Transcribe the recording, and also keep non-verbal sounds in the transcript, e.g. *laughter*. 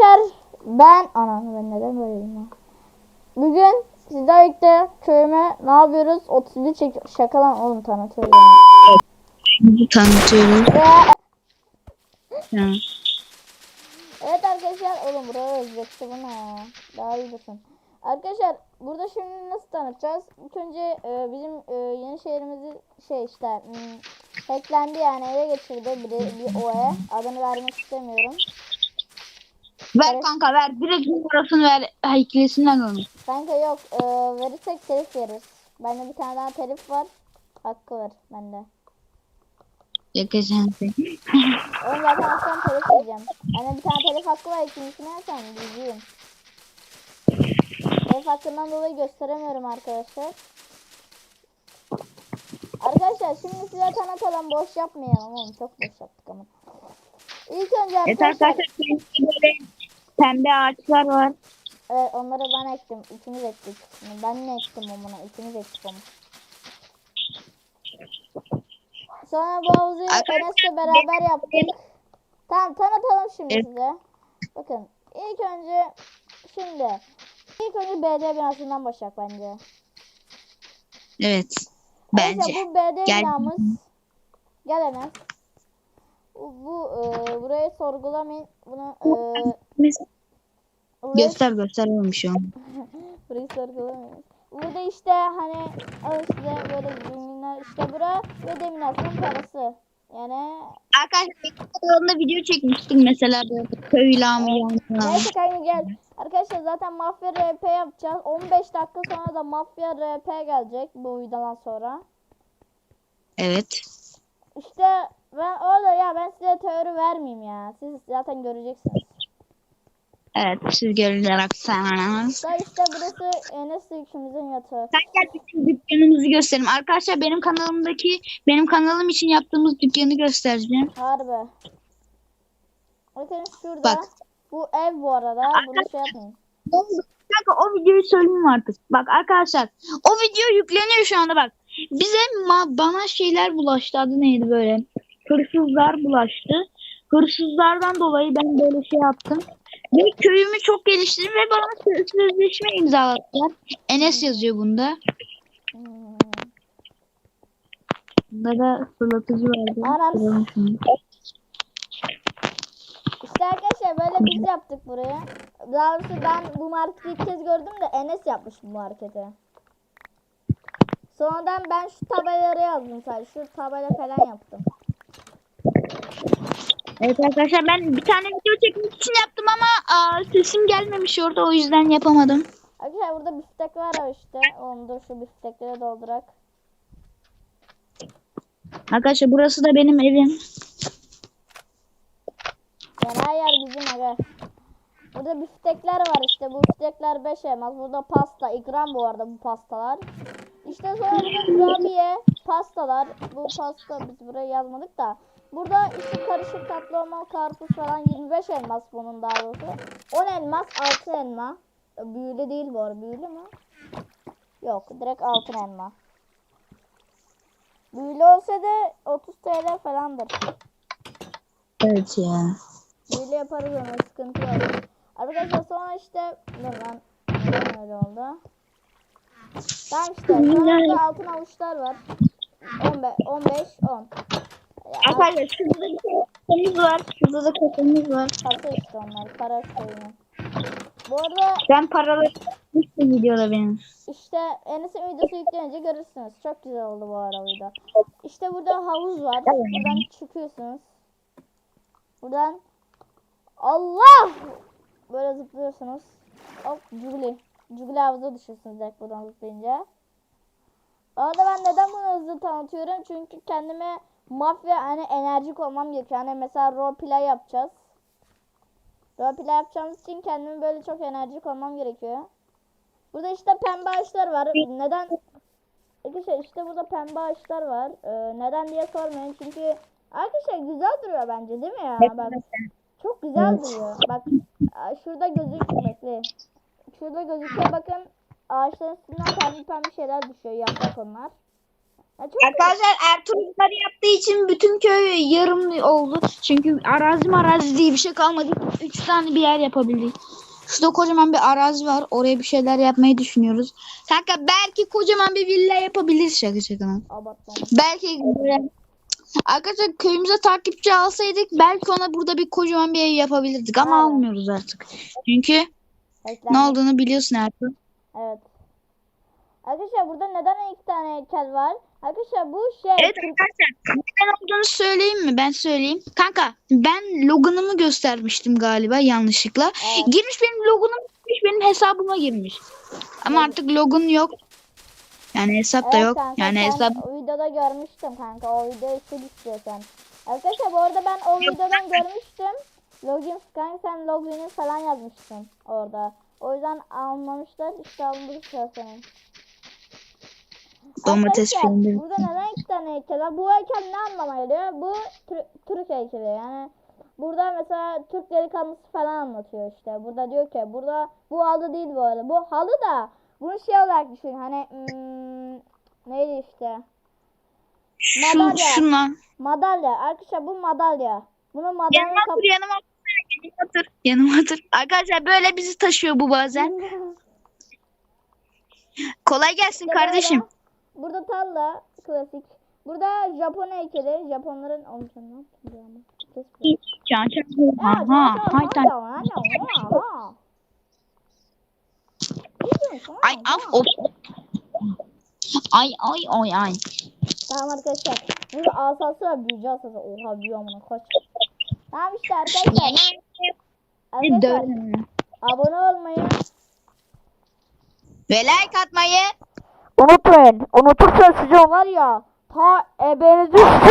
Arkadaşlar ben anam ben neden böyleyim ya? Bugün sizlerle birlikte köyüme ne yapıyoruz? 31 çek şakalan oğlum tanıtıyorum. Tanıtıyorum. Ve evet arkadaşlar oğlum buraya özletti bu ne? Daha iyi düşün. Arkadaşlar burada şimdi nasıl tanıtacağız? İlk önce e, bizim e, yeni şehrimizi şey işte hmm, hacklendi yani ele geçirdi bir, bir OE. Adını vermek istemiyorum. Ver Evet. kanka ver. Direkt numarasını ver. Hikayesinden onu. Kanka yok e, verirsek telif veririz. Bende bir tane daha telif var. Hakkı var bende. Yakacağım Oğlum zaten akşam telif vereceğim. Bende bir tane telif hakkı var ikincisini yersen diyeceğim. Telif hakkından dolayı gösteremiyorum arkadaşlar. Arkadaşlar şimdi size tanıtalım boş yapmayalım oğlum çok boş yaptık ama. İlk önce Evet arkadaşlar arkadaşlar böyle pembe ağaçlar var. evet, onları ben ektim. İkimiz ektik. Ben ne ektim onu? İkimiz ektik onu. Sonra bu havuzu Enes'le beraber yaptık. Tamam tanıtalım şimdi Evet. size. Bakın ilk önce şimdi ilk önce BD binasından başlayalım bence. Evet. Bence. Bu BD Gel. binamız gel Enes. Bu, bu e, burayı sorgulamayın. Bunu e, burayı, Göster göster olmuş şu an. *laughs* burayı sorgulamayın. Burada işte hani işte böyle ürünler işte bura ve deminasının parası. Yani Arkadaşlar kanalımda video çekmiştik mesela böyle köy ilamı yanına. Neyse kanka gel. Arkadaşlar zaten mafya RP yapacağız. 15 dakika sonra da mafya RP gelecek bu videodan sonra. Evet. İşte ben orada ya ben size teori vermeyeyim ya. Siz zaten göreceksiniz. Evet siz görüler aksanız. Da işte burası Enes ikimizin yatağı. Sen gel bütün dükkanımızı gösterelim. Arkadaşlar benim kanalımdaki benim kanalım için yaptığımız dükkanı göstereceğim. Harbi. Bakın şurada. Bak. Bu ev bu arada. Bunu şey yapmayın. Kanka o videoyu söyleyeyim artık. Bak arkadaşlar o video yükleniyor şu anda bak. Bize ma- bana şeyler bulaştı adı neydi böyle. Hırsızlar bulaştı. Hırsızlardan dolayı ben böyle şey yaptım. Ve köyümü çok geliştirdim ve bana sö- sözleşme imzalattılar. Enes yazıyor bunda. Bunda da fırlatıcı vardı. Şunu. İşte arkadaşlar böyle biz yaptık buraya. Daha doğrusu ben bu marketi ilk kez gördüm de Enes yapmış bu marketi. Sonradan ben şu tabelaları yazdım sadece. Şu tabela falan yaptım. Evet arkadaşlar ben bir tane video çekmek için yaptım ama aa, sesim gelmemiş orada o yüzden yapamadım. Arkadaşlar burada biftek var ya işte. Onu dur şu biftekleri doldurak. Arkadaşlar burası da benim evim. Yani her yer bizim aga. Burada biftekler var işte. Bu biftekler 5 elmas. Burada pasta. ikram bu arada bu pastalar. İşte sonra burada kurabiye, pastalar. Bu pasta biz buraya yazmadık da. Burada işte karışık tatlı olmalı karpuz falan 25 elmas bunun daha doğrusu. 10 elmas altın elma. Büyülü değil bu arada. Büyülü mü? Yok direkt altın elma. Büyülü olsa da 30 TL falandır. Evet ya. Böyle yaparız ona sıkıntı yok. Arkadaşlar sonra işte lan neden öyle oldu? Tamam işte sonra altın avuçlar var. 15 15 10. Arkadaşlar şurada da kasamız var. Şurada da kasamız var. Kasa işte onlar para koyuyor. Bu arada Ben paraları işte videoda benim. işte Enes'in videosu yüklenince görürsünüz. Çok güzel oldu bu arada video. İşte burada havuz var. Buradan çıkıyorsunuz. Buradan Allah! Böyle zıplıyorsunuz. Hop Jubilee. Jubilee havuza düşüyorsunuz direkt buradan zıplayınca. Orada ben neden bunu hızlı tanıtıyorum? Çünkü kendime mafya hani enerjik olmam gerekiyor. Hani mesela roleplay yapacağız. Roleplay yapacağımız için kendime böyle çok enerjik olmam gerekiyor. Burada işte pembe ağaçlar var. Neden? Arkadaşlar işte burada pembe ağaçlar var. Ee, neden diye sormayın. Çünkü arkadaşlar güzel duruyor bence değil mi ya? Bak çok güzel duruyor. Bak şurada gözük bekle. Şurada gözüküyor bakın ağaçların üstünden pembe pembe şeyler düşüyor yaprak onlar. Arkadaşlar Ertuğrul bunları yaptığı için bütün köy yarım oldu. Çünkü arazi marazi diye bir şey kalmadı. Üç tane bir yer yapabildik. Şurada kocaman bir arazi var. Oraya bir şeyler yapmayı düşünüyoruz. Kanka belki kocaman bir villa yapabiliriz şaka şaka. Belki Arkadaşlar köyümüze takipçi alsaydık belki ona burada bir kocaman bir ev yapabilirdik ama Evet. almıyoruz artık. Çünkü Bekle. ne olduğunu biliyorsun Ertuğrul. Evet. Arkadaşlar burada neden iki tane heykel var? Arkadaşlar bu şey. Evet arkadaşlar neden olduğunu söyleyeyim mi? Ben söyleyeyim. Kanka ben logonumu göstermiştim galiba yanlışlıkla. Evet. Girmiş benim logonum girmiş benim hesabıma girmiş. Ama artık logon yok. Yani hesap da Evet yok. kanka, Yani hesap o videoda görmüştüm kanka. O videoyu sil istiyorsan. Arkadaşlar bu arada ben o videodan görmüştüm. Login kanka sen login falan yazmıştın orada. O yüzden almamışlar. İşte almışlar senin. Domates peyniri. Burada neden iki tane heykel var? Bu heykel ne anlama geliyor? Bu Tür- Türk heykeli yani. Burada mesela Türk delikanlısı falan anlatıyor işte. Burada diyor ki burada bu halı değil bu arada. Bu halı da bunu şey olarak düşün. Hani hmm, neydi işte? şu Madalya. şuna. Madalya. Arkadaşlar bu madalya. Bunu madalya Yanıma kap- otur yanıma otur. Yanıma otur. Yanıma otur. Arkadaşlar böyle bizi taşıyor bu bazen. *laughs* Kolay gelsin İşte kardeşim. böyle. Burada talla klasik. Burada Japon heykeli. Japonların sen ne yaptın ya? Kes bunu. Can can. Ya, Ha tamam, hay tamam, tan. tamam, tamam, tamam. Ne diyorsun? Ay af of. Ay ay ay ay. Tamam arkadaşlar. Burada asası var. Büyücü asası. Oha büyü amına kaç. Tamam işte arkadaşlar. Arkadaşlar abone olmayı Ve like atmayı unutmayın. Unutursanız size var ya ta ebenizi